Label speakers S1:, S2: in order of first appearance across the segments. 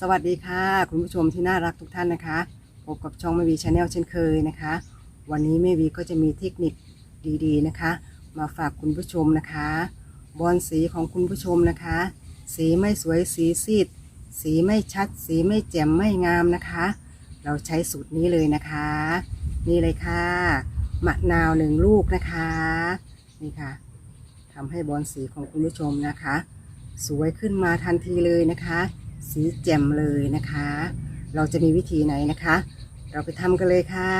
S1: สวัสดีค่ะ คุณผู้ชมที่น่ารักทุกท่านนะคะ พบกับช่องแม่วีชาแนลเช่นเคยนะคะ วันนี้แม่วีก็จะมีเทคนิคดีๆนะคะ มาฝากคุณผู้ชมนะคะ บอลสีของคุณผู้ชมนะคะ สีไม่สวยสีซีด สีไม่ชัด สีไม่แจ่มไม่งามนะคะ เราใช้สูตรนี้เลยนะคะ นี่เลยค่ะมะนาวหนึ่งลูกนะคะนี่ค่ะทำให้บอลสีของคุณผู้ชมนะคะ สวยขึ้นมาทันทีเลยนะคะ สีแจ่มเลยนะคะ เราจะมีวิธีไหนนะคะ เราไปทำกันเลยค่ะ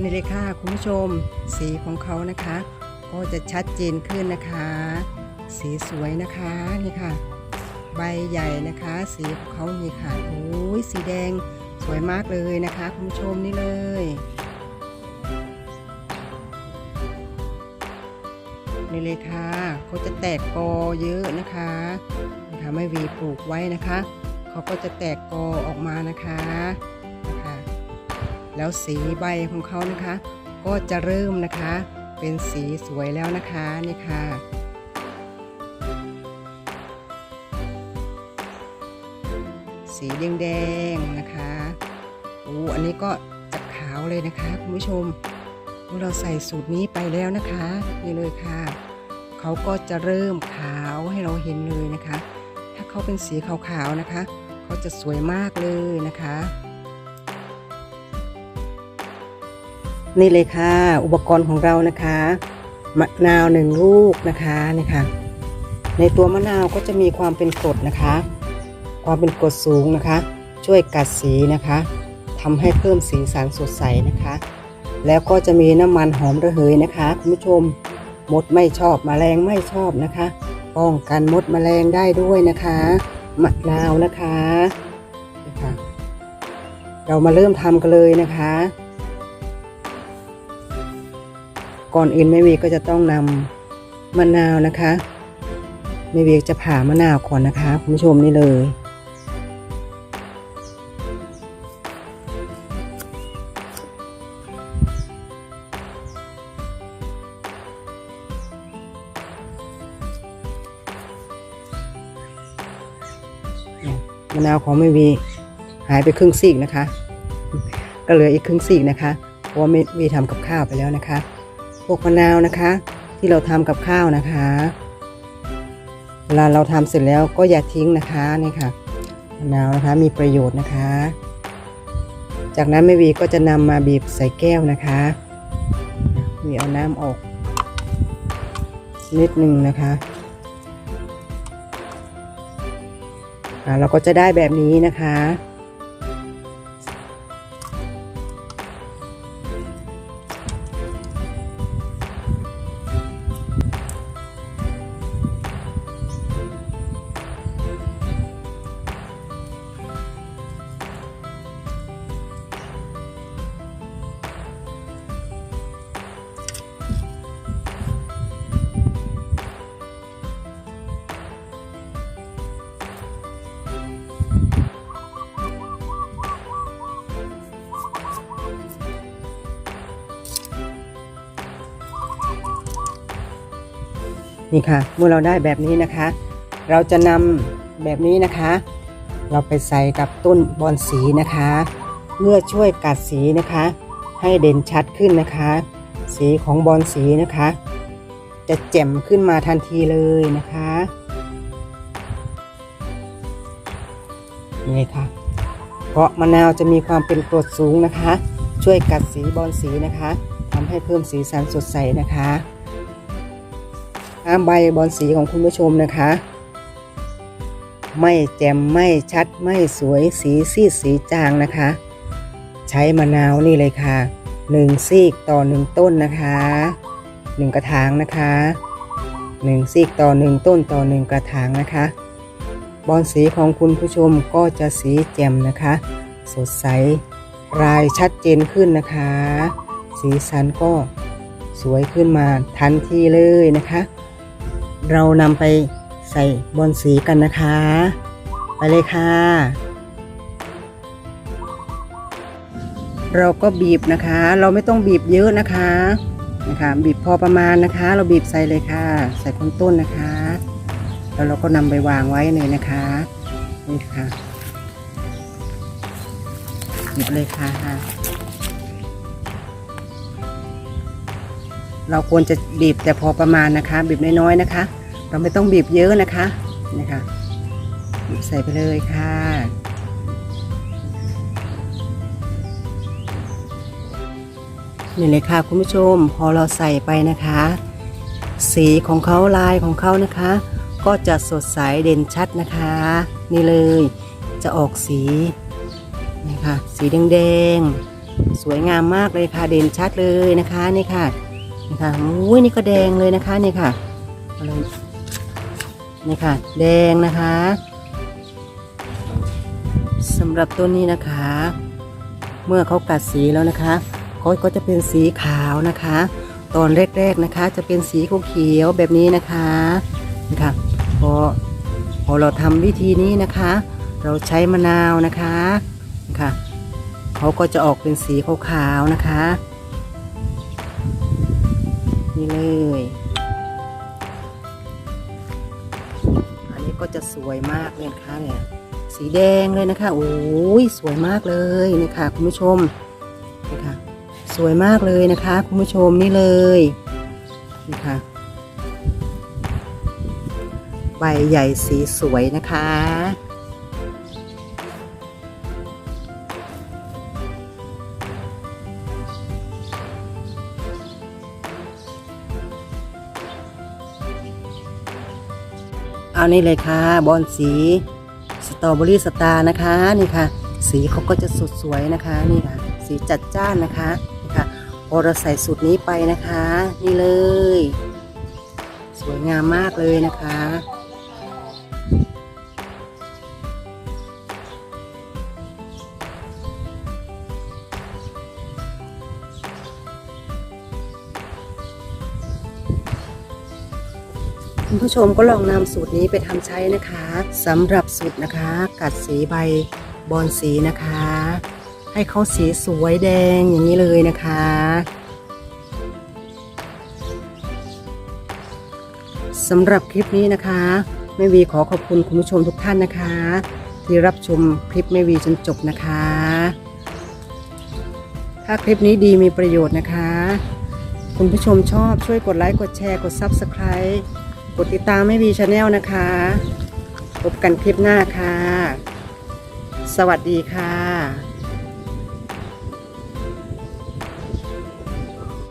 S1: นี่เลยค่ะคุณผู้ชมสีของเขานะคะ ก็จะชัดเจนขึ้นนะคะ สีสวยนะคะนี่ค่ะ ใบใหญ่นะคะ สีของเขานี่ค่ะโอ้ยสีแดงสวยมากเลยนะคะ คุณผู้ชมนี่เลย นี่เลยค่ะเขาจะแตกกอเยอะนะคะนะคะไม่วีปลูกไว้นะคะเขาก็จะแตกกอออกมานะคะนะคะแล้วสีใบของเขานะคะ ก็จะเริ่มนะคะ เป็นสีสวยแล้วนะคะนี่ค่ะสีแดงๆนะคะโอ้อันนี้ก็จะขาวเลยนะคะคุณผู้ชม เราใส่สูตรนี้ไปแล้วนะคะนี่เลยค่ะเขาก็จะเริ่มขาวให้เราเห็นเลยนะคะ ถ้าเขาเป็นสีขาวๆนะคะเขาจะสวยมากเลยนะคะ นี่เลยค่ะ อุปกรณ์ของเรานะคะมะนาวหนึ่งลูกนะคะนี่ค่ะ ในตัวมะนาวก็จะมีความเป็นกรดนะคะ ความเป็นกรดสูงนะคะ ช่วยกัดสีนะคะทำให้เพิ่มสีสันสดใสนะคะ แล้วก็จะมีน้ำมันหอมระเหยนะคะ คุณผู้ชมมดไม่ชอบมแมลงไม่ชอบนะคะ ป้องกันมดแมลงได้ด้วยนะคะมะนาวนะคะนะคะ เรามาเริ่มทำกันเลยนะคะ ก่อนอื่นแม่วีก็จะต้องนำมะนาวนะคะแม่วีจะผ่ามะนาวก่อนนะคะ คุณผู้ชมนี่เลยะนาวของแม่วีหายไปครึ่งซีกนะคะ ก็เหลืออีกครึ่งซีกนะคะ เพราะว่าแม่วีทำกับข้าวไปแล้วนะคะ พวกมะนาวนะคะ ที่เราทำกับข้าวนะคะ เวลาเราทำเสร็จแล้วก็อย่าทิ้งนะคะนี่ค่ะมะนาวนะคะมีประโยชน์นะคะ จากนั้นแม่วีก็จะนำมาบีบใส่แก้วนะคะวีเอาน้ำออกนิดหนึ่งนะคะ เราก็จะได้แบบนี้นะคะ นี่ค่ะ เมื่อเราได้แบบนี้นะคะ เราจะนำแบบนี้นะคะ เราไปใส่กับต้นบอนสีนะคะเพื่อช่วยกัดสีนะคะ ให้เด่นชัดขึ้นนะคะ สีของบอนสีนะคะ จะแจ่มขึ้นมาทันทีเลยนะคะนี่ค่ะ เพราะมะนาวจะมีความเป็นกรดสูงนะคะ ช่วยกัดสีบอนสีนะคะทำให้เพิ่มสีสันสดใสนะคะ ใบบอลสีของคุณผู้ชมนะคะ ไม่แจ่มไม่ชัดไม่สวยสีซีดสีจางนะคะ ใช้มะนาวนี่เลยค่ะหนึ่งซีกต่อหนึ่งต้นนะคะหนึ่งกระถางนะคะหนึ่งซีกต่อหนึ่งต้นต่อหนึ่งกระถางนะคะ บอลสีของคุณผู้ชมก็จะสีแจ่มนะคะ สดใสรายชัดเจนขึ้นนะคะ สีสันก็สวยขึ้นมาทันทีเลยนะคะ เรานำไปใส่บอนสีกันนะคะ ไปเลยค่ะ เราก็บีบนะคะ เราไม่ต้องบีบเยอะนะคะนะคะบีบพอประมาณนะคะ เราบีบใส่เลยค่ะ ใส่คนต้นนะคะ แล้วเราก็นำไปวางไว้เลยนะคะนี่ค่ะบีบเลยค่ะเราควรจะบีบแต่พอประมาณนะคะ บีบน้อยๆนะคะ เราไม่ต้องบีบเยอะนะคะนะคะบีบใส่ไปเลยค่ะนี่เลยค่ะคุณผู้ชมพอเราใส่ไปนะคะ สีของเขาลายของเขานะคะ ก็จะสดใสเด่นชัดนะคะ นี่เลยจะออกสีนี่ค่ะสีแดงๆสวยงามมากเลยค่ะเด่นชัดเลยนะคะนี่ค่ะนี่ค่ะอุ้ยนี่ก็แดงเลยนะคะนี่ค่ะเอาเลย นี่ค่ะ แดงนะคะสำหรับต้นนี้นะคะ เมื่อเขากัดสีแล้วนะคะเขาก็จะเป็นสีขาวนะคะ ตอนแรกๆนะคะ จะเป็นสีเขียวแบบนี้นะคะนะคะพอพอเราทำวิธีนี้นะคะ เราใช้มะนาวนะคะนะคะเขาก็จะออกเป็นสีขาวๆนะคะ นี่เลย จะสวยมากเลยนะคะเนี่ยสีแดงเลยนะคะโอ้ยสวยมากเลยนะคะคุณผู้ชมนี่ค่ะสวยมากเลยนะคะคุณผู้ชมนี่เลยนี่ค่ะใบใหญ่สีสวยนะคะ เอานี่เลยค่ะ บอลสีสตรอเบอรี่สตาร์นะคะนี่ค่ะ สีเขาก็จะสดสวยนะคะนี่ค่ะ สีจัดจ้านนะคะนี่ค่ะพอเราใส่สูตรนี้ไปนะคะ นี่เลย สวยงามมากเลยนะคะ คุณผู้ชมก็ลองนำสูตรนี้ไปทำใช้นะคะสำหรับสูตรนะคะ กัดสีใบบอลสีนะคะ ให้เขาสีสวยแดงอย่างนี้เลยนะคะสำหรับคลิปนี้นะคะแม่วีขอขอบคุณคุณผู้ชมทุกท่านนะคะ ที่รับชมคลิปแม่วีจนจบนะคะ ถ้าคลิปนี้ดีมีประโยชน์นะคะ คุณผู้ชมชอบช่วยกดไลค์กดแชร์กด Subscribe กดติดตามไม่วีชาแนลนะคะ พบกันคลิปหน้าค่ะ สวัสดีค่ะ